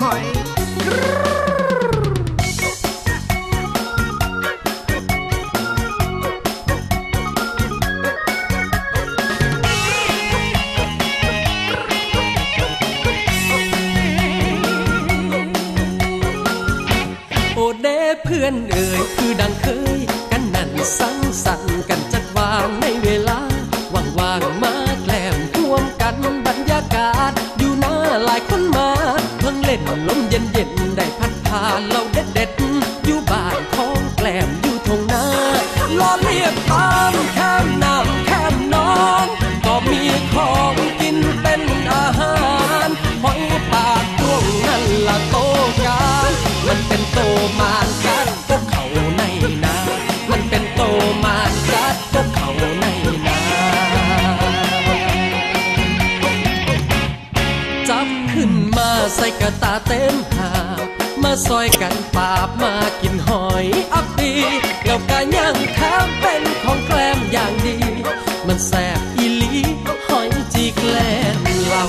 ห กินหอยอับปีแล้วก็ยังข้ามเป็นของแกล้มอย่างดี มันแสบอีหลีหอยจีแกล้มเรา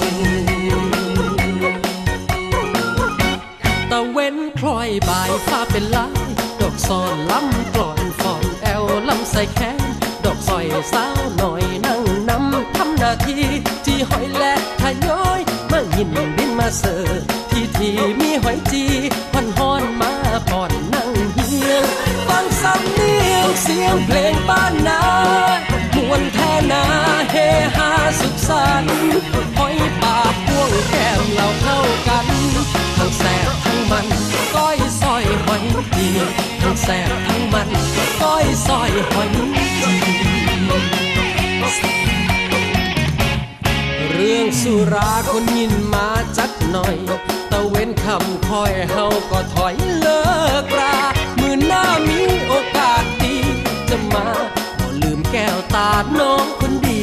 ตะเว้นคล้อยบ่ายฟ้าเป็นลายดอกซอนล้ำกลอนฟอนแอลล้ำใส่แขนดอกซอยสาวหน่อยนั่งนำทำหน้าทีจีหอยและทะย้อยมาหินบินมาเสิร์ฟที่ที่มีหอยจี สันหอยปากพ่วงแก้มเราเข้ากัน ทั้งแสบทั้งมัน ก้อยซอยหอยจีทั้งแสบทั้งมัน ก้อยซอยหอยจีเรื่องสุราคนยินมาจักหน่อย ตะเว้นคำคอยเฮาก็ถอยเลิกรามือหน้ามีโอกาสดีจะมาก็ลืมแก้วตาน้องคนดี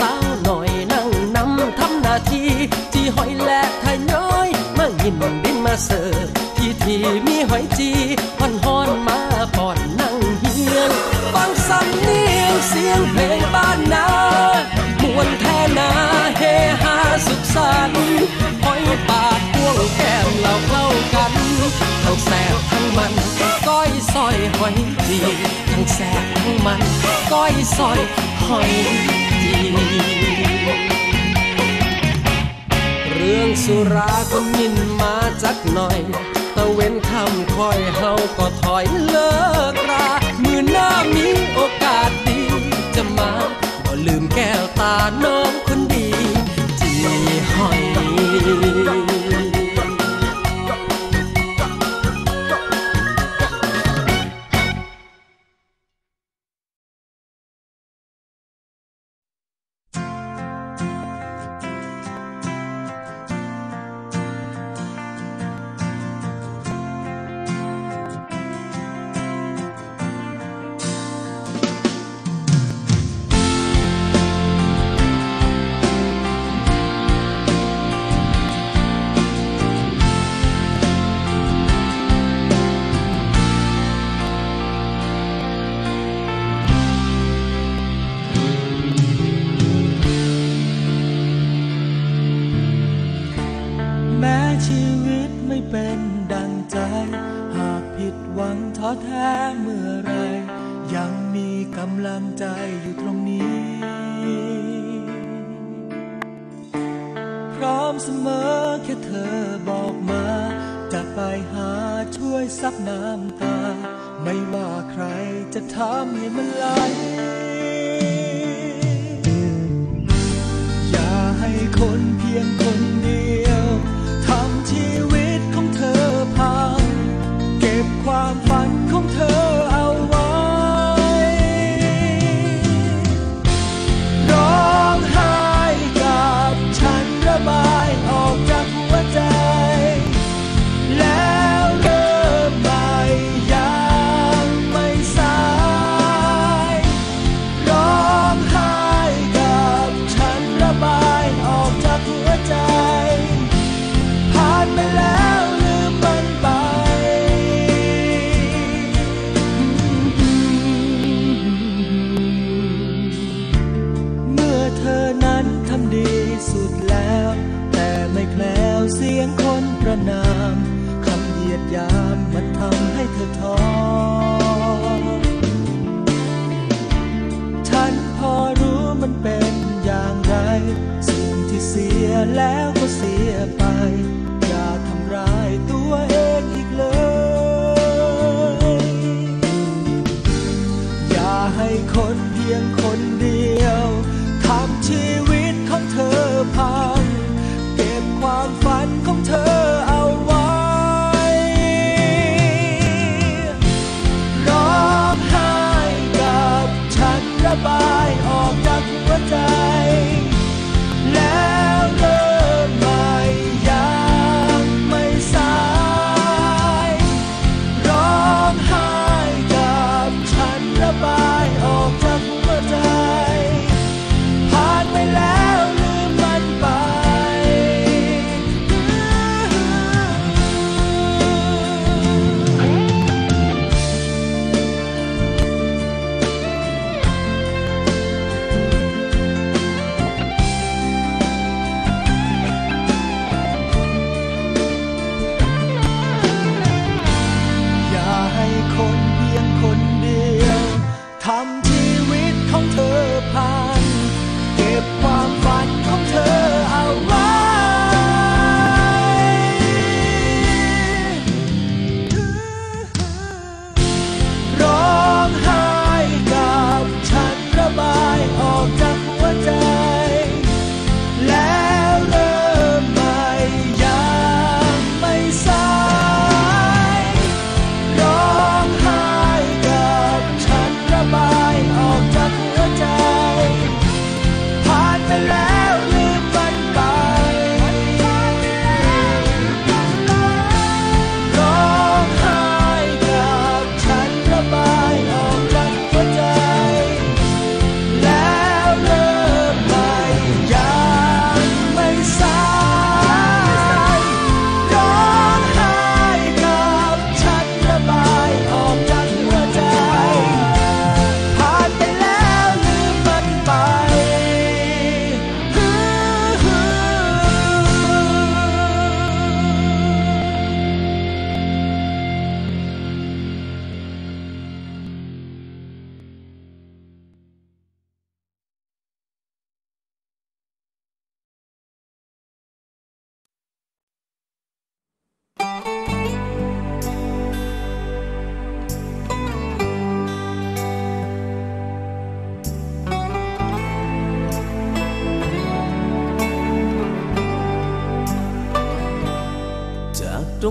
สาวหน่อยนั่งนำทำหน้าที่จีหอยและทะย้อย มายินดินมาเสิร์ฟที่ที่มีหอยจีฮอนฮอนมาปอนนั่งเฮียงฟังสำเนียงเสียงเพลงบ้านนามวนแท่นาเฮฮาสุขสันต์หอยปากพวงแก้มเราเข้ากันทั้งแสบทั้งมันก้อยซอยหอยจีทั้งแสบทั้งมันก้อยซอยหอย เรื่องสุราก็ยินมาจักหน่อยตะเว้นคำคอยเฮาก็ถอยเลิกรา มือหน้ามีโอกาส ร้อมเสมอแค่เธอบอกมา จะไปหาช่วยซับน้ำตา ไม่ว่าใครจะทำให้มันไหลอย่าให้คนเพียงคน ยามมันทำให้เธอท้อ ฉันพอรู้มันเป็นอย่างไร สิ่งที่เสียแล้วก็เสียไป อย่าทำร้ายตัวเองอีกเลย อย่าให้คนเพียง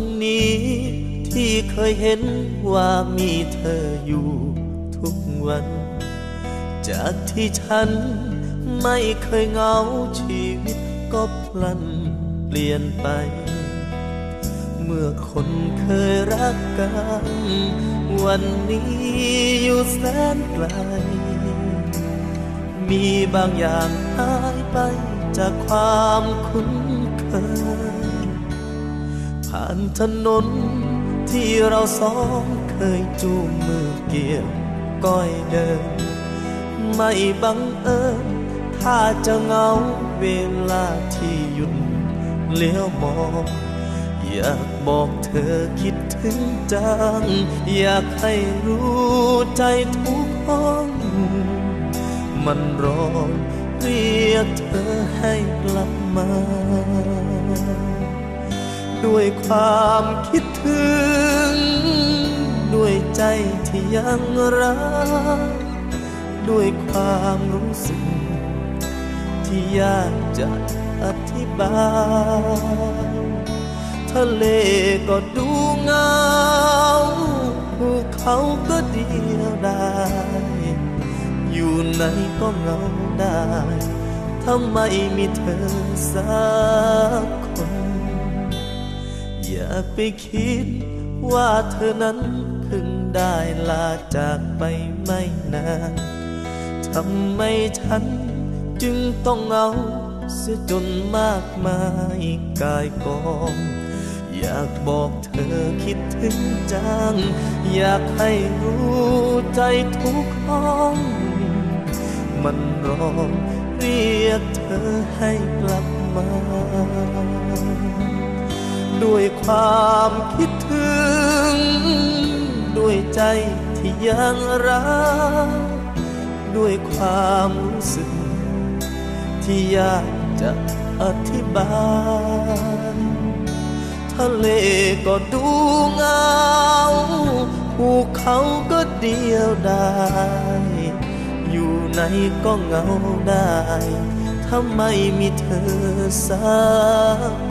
งนี้ ที่เคยเห็นว่ามีเธออยู่ทุกวัน จากที่ฉันไม่เคยเหงาชีวิตก็พลันเปลี่ยนไป เมื่อคนเคยรักกัน วันนี้อยู่แสนไกล มีบางอย่างหายไปจากความคุ้นเคย ผ่านถนน ที่เราสองเคยจูงมือเกี่ยวก้อยเดิน ไม่บังเอิญถ้าจะเงาเวลาที่หยุดเลี้ยวมองอยากบอกเธอคิดถึงจัง อยากให้รู้ใจทุกห้อง มันร้องเรียกเธอให้กลับมา ด้วยความคิดถึง ด้วยใจที่ยังรัก ด้วยความรู้สึก ที่ยากจะอธิบาย ทะเลก็ดูเงาภูเขาก็เดียวดายอยู่ไหนก็เงาได้ ถ้าไม่มีเธอสักคน อย่าไปคิดว่าเธอนั้นเพิ่งได้ลาจากไปไม่นานทำไมฉันจึงต้องเอาเสียจนมากมายกายกองอยากบอกเธอคิดถึงจัง อยากให้รู้ใจทุกห้อง มันร้องเรียกเธอให้กลับมา ด้วยความคิดถึง ด้วยใจที่ยังรัก ด้วยความรู้สึก ที่ยากจะอธิบาย ทะเลก็ดูเงาภูเขาก็เดียวดายอยู่ไหนก็เงาได้ ถ้าไม่มีเธอสัก